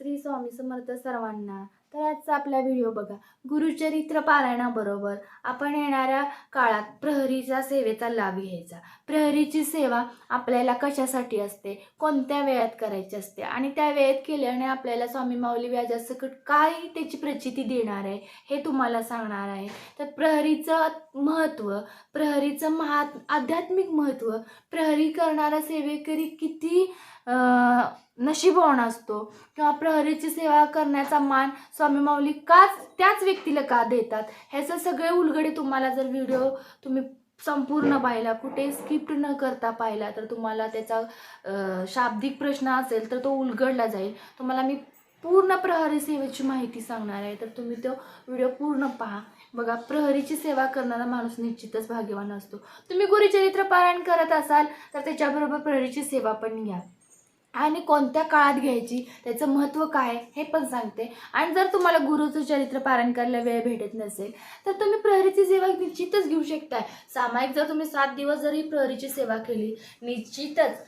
श्री स्वामी समर्थ सर्वांना तर आजचा आपला व्हिडिओ बघा. गुरुचरित्र पारायणाबरोबर आपण येणाऱ्या काळात प्रहरीच्या सेवेचा लाभ घ्यायचा. प्रहरीची सेवा आपल्याला कशासाठी असते? कोणत्या वेळात करायची असते? आणि त्या वेळेत केल्याने आपल्याला स्वामी माऊली व्याजासकट काय त्याची प्रचिती देणार आहे हे तुम्हाला सांगणार आहे. तर प्रहरीचं महत्त्व प्रहरीचं महा आध्यात्मिक महत्त्व प्रहरी करणारा सेवेकरी किती नशीबवान असतो. किंवा प्रहरीची सेवा करण्याचा मान स्वामी माऊली काच त्याच व्यक्तीला का देतात? ह्याचं सगळे उलगडे तुम्हाला जर व्हिडिओ तुम्ही संपूर्ण पाहिला कुठे स्किप्ट न करता पाहिला तर तुम्हाला त्याचा शाब्दिक प्रश्न असेल तर तो उलगडला जाईल. तुम्हाला मी पूर्ण प्रहरी सेवेची माहिती सांगणार आहे तर तुम्ही तो व्हिडिओ पूर्ण पहा. बघा प्रहरीची सेवा करणारा माणूस निश्चितच भाग्यवान असतो. तुम्ही गुरुचरित्र पारायण करत असाल तर त्याच्याबरोबर प्रहरीची सेवा पण घ्या. आणि कोणत्या काळात घ्यायची त्याचं महत्त्व काय हे पण सांगते. आणि जर तुम्हाला गुरुचं चरित्र पारायण करायला वेळ भेटत नसेल तर तुम्ही प्रहरीची सेवा निश्चितच घेऊ शकताय. सामायिक जर तुम्ही सात दिवस जरी प्रहरीची सेवा केली निश्चितच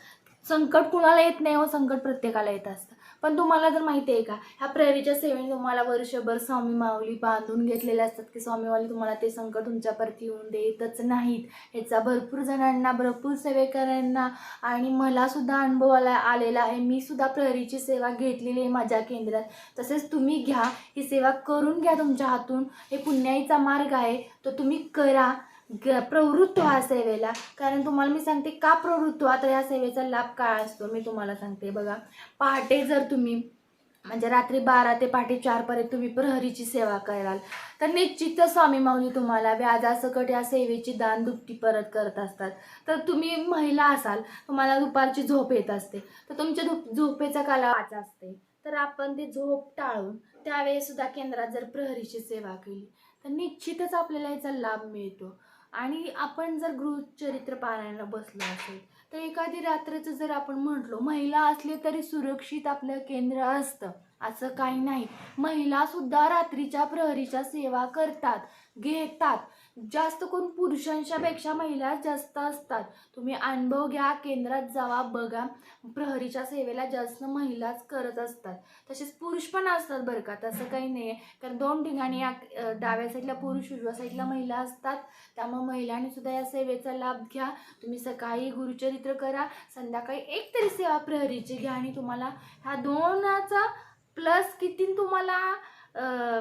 संकट कुणाला येत नाही व संकट प्रत्येकाला येत असतं. पण तुम्हाला जर माहिती आहे का ह्या प्रहरीच्या सेवेने तुम्हाला वर्षभर स्वामी माऊली बांधून घेतलेल्या असतात की स्वामीवाली तुम्हाला ते संकट तुमच्यावरती येऊन देतच नाहीत. ह्याचा भरपूर जणांना भरपूर सेवेकरांना आणि मलासुद्धा अनुभव आला आलेला आहे. मी सुद्धा प्रहरीची सेवा घेतलेली आहे माझ्या केंद्रात. तसेच तुम्ही घ्या ही सेवा करून घ्या तुमच्या हातून. हे पुण्याईचा मार्ग आहे तो तुम्ही करा. ग प्रवृत्त व्हा सेवेला. कारण तुम्हाला मी सांगते का प्रवृत्त व्हा? तर या सेवेचा लाभ काय असतो? मी तुम्हाला सांगते. बघा पहाटे जर तुम्ही म्हणजे रात्री बारा ते पहाटे चारपर्यंत तुम्ही प्रहरीची सेवा कराल तर निश्चितच स्वामी माऊली तुम्हाला व्याजासकट या सेवेची दान दुपटी परत करत असतात. तर तुम्ही महिला असाल तुम्हाला दुपारची झोप येत असते. तर तुमच्या धुप झोपेचा कालावधी असते. तर आपण ते झोप टाळून त्यावेळेसुद्धा केंद्रात जर प्रहरीची सेवा केली तर निश्चितच आपल्याला याचा लाभ मिळतो. आणि आपण जर गृहचरित्र पारायणाला बसलो असेल तर एखादी रात्रीचं जर आपण म्हटलो महिला असले तरी सुरक्षित आपलं केंद्र असतं. असं काही नाही. महिलासुद्धा रात्रीच्या प्रहरीच्या सेवा करतात. घेतात. जास्त करून पुरुषांच्या पेक्षा महिला जास्त असतात. तुम्ही अनुभव घ्या केंद्रात जावा बघा. प्रहरीच्या सेवेला जास्त महिलाच करत असतात. तसेच पुरुष पण असतात बरं का. तसं काही नाही आहे कारण दोन ठिकाणी या डाव्या साईडला पुरुष उजव्या साईडला महिला असतात. त्यामुळे महिलांनी सुद्धा या सेवेचा लाभ घ्या. तुम्ही सकाळी गुरुचरित्र करा संध्याकाळी एक तरी सेवा प्रहरीची घ्या आणि तुम्हाला ह्या दोनाचा प्लस किती तुम्हाला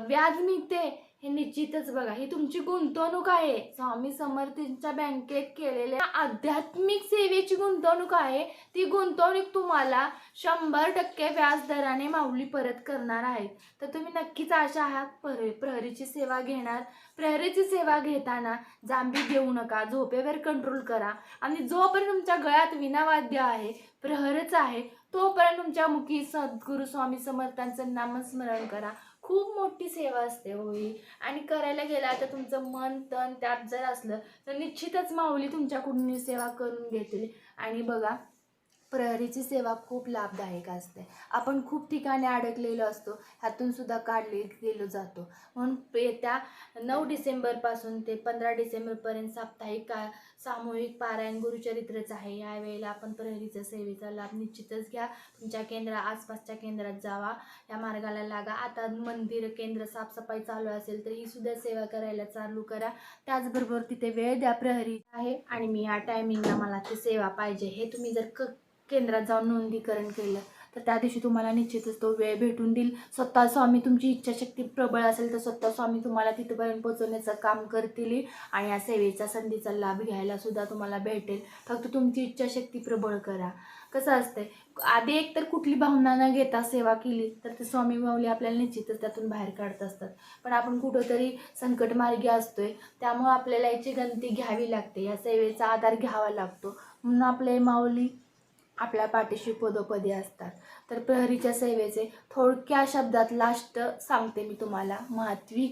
व्याज मिळते हे निश्चितच बघा ही तुमची गुंतवणूक आहे. स्वामी समर्थींच्या बँकेत केलेल्या आध्यात्मिक सेवेची गुंतवणूक आहे. ती गुंतवणूक तुम्हाला शंभर टक्के व्याज दराने माऊली परत करणार आहेत तर तुम्ही नक्कीच आशा आहात प्रह प्रहरीची सेवा घेणार. प्रहरीची सेवा घेताना जांभी घेऊ नका झोपेवर कंट्रोल करा. आणि जोपर्यंत तुमच्या गळ्यात विनावाद्य आहे प्रहरच आहे तोपर्यंत तुमच्या मुखी सद्गुरू स्वामी समर्थांचं नामस्मरण करा. खूप मोठी सेवा असते होई आणि करायला गेला तर तुमचं मन तन त्यात जर असलं तर निश्चितच माऊली तुमच्याकडून सेवा करून घेतली. आणि बघा प्रहरीची सेवा खूप लाभदायक असते. आपण खूप ठिकाणी अडकलेलो असतो ह्यातून सुद्धा काढले गेलो जातो. म्हणून येत्या नऊ डिसेंबरपासून ते पंधरा डिसेंबरपर्यंत साप्ताहिक का सामूहिक पारायण गुरुचरित्रच आहे. या वेळेला आपण प्रहरीच्या सेवेचा लाभ निश्चितच घ्या. तुमच्या केंद्रा आसपासच्या केंद्रात जावा. या मार्गाला लागा. आता मंदिर केंद्र साफसफाई चालू असेल तर ही सुद्धा सेवा करायला चालू करा. त्याचबरोबर तिथे वेळ द्या प्रहरी आहे. आणि मी या टायमिंगला मला ती सेवा पाहिजे. हे तुम्ही जर क केंद्रात जाऊन नोंदीकरण केलं. तर त्या दिवशी तुम्हाला निश्चितच तो वेळ भेटून देईल. स्वतः स्वामी तुमची इच्छाशक्ती प्रबळ असेल तर स्वतः स्वामी तुम्हाला तिथपर्यंत पोहोचवण्याचं काम करतील. आणि या सेवेचा संधीचा लाभ घ्यायला सुद्धा तुम्हाला भेटेल. फक्त तुमची इच्छाशक्ती प्रबळ करा. कसं असतंय? आधी एक तर कुठली भावना न घेता सेवा केली तर ते स्वामी माऊली आपल्याला निश्चितच त्यातून बाहेर काढत असतात. पण आपण कुठंतरी संकटमार्गी असतोय त्यामुळं आपल्याला याची गणती घ्यावी लागते. या सेवेचा आधार घ्यावा लागतो. म्हणून आपले माऊली आपल्या पाठीशी पदोपदी असतात. तर प्रहरीच्या सेवेचे थोडक्या शब्दात लास्ट सांगते मी तुम्हाला. महत्वी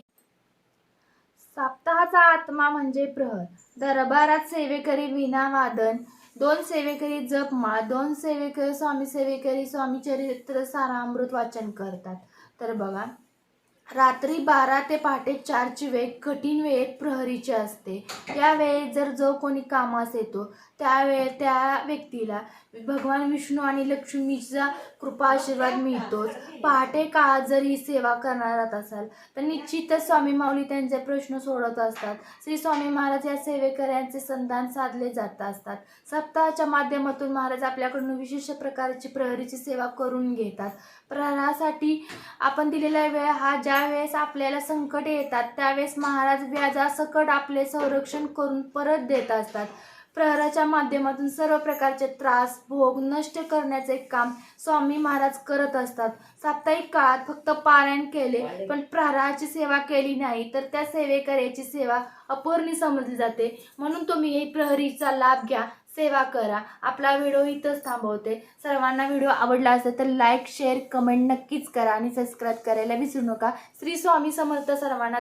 सप्ताहाचा आत्मा म्हणजे प्रहर. दरबारात सेवेकरी विना वादन दोन सेवेकरी जपमाळ दोन सेवेकरी स्वामी सेवेकरी स्वामी चरित्र सारामृत वाचन करतात. तर बघा रात्री बारा ते पहाटे चारची वेळ कठीण वेळेत प्रहरीची असते. त्या वेळेत जर जो कोणी कामास येतो त्यावेळेत त्या व्यक्तीला भगवान विष्णू आणि लक्ष्मीचा कृपा आशीर्वाद मिळतोच. पहाटे काळात जर ही सेवा करणार असाल तर निश्चितच स्वामी माऊली त्यांचे प्रश्न सोडवत असतात. श्री स्वामी महाराज या सेवेकऱ्यांचे संधान साधले जात असतात. सप्ताहाच्या माध्यमातून महाराज आपल्याकडून विशिष्ट प्रकारची प्रहरीची सेवा करून घेतात. प्रहरासाठी आपण दिलेला वेळ हा ज्या वेळेस आपल्याला संकट येतात त्यावेळेस महाराज व्याजासकट आपले संरक्षण करून परत देत असतात. प्रहराच्या माध्यमातून सर्व प्रकारचे त्रास भोग नष्ट करण्याचे काम स्वामी महाराज करत असतात. साप्ताहिक काळात फक्त पारायण केले पण प्रहराची सेवा केली नाही तर त्या सेवेकऱ्याची सेवा अपूर्णी समजली जाते. म्हणून तुम्ही ही प्रहरीचा लाभ घ्या. सेवा करा. आपला व्हिडिओ इथंच थांबवते. सर्वांना व्हिडिओ आवडला असेल तर लाईक शेअर कमेंट नक्कीच करा आणि सबस्क्राईब करायला विसरू नका. श्री स्वामी समर्थ सर्वांना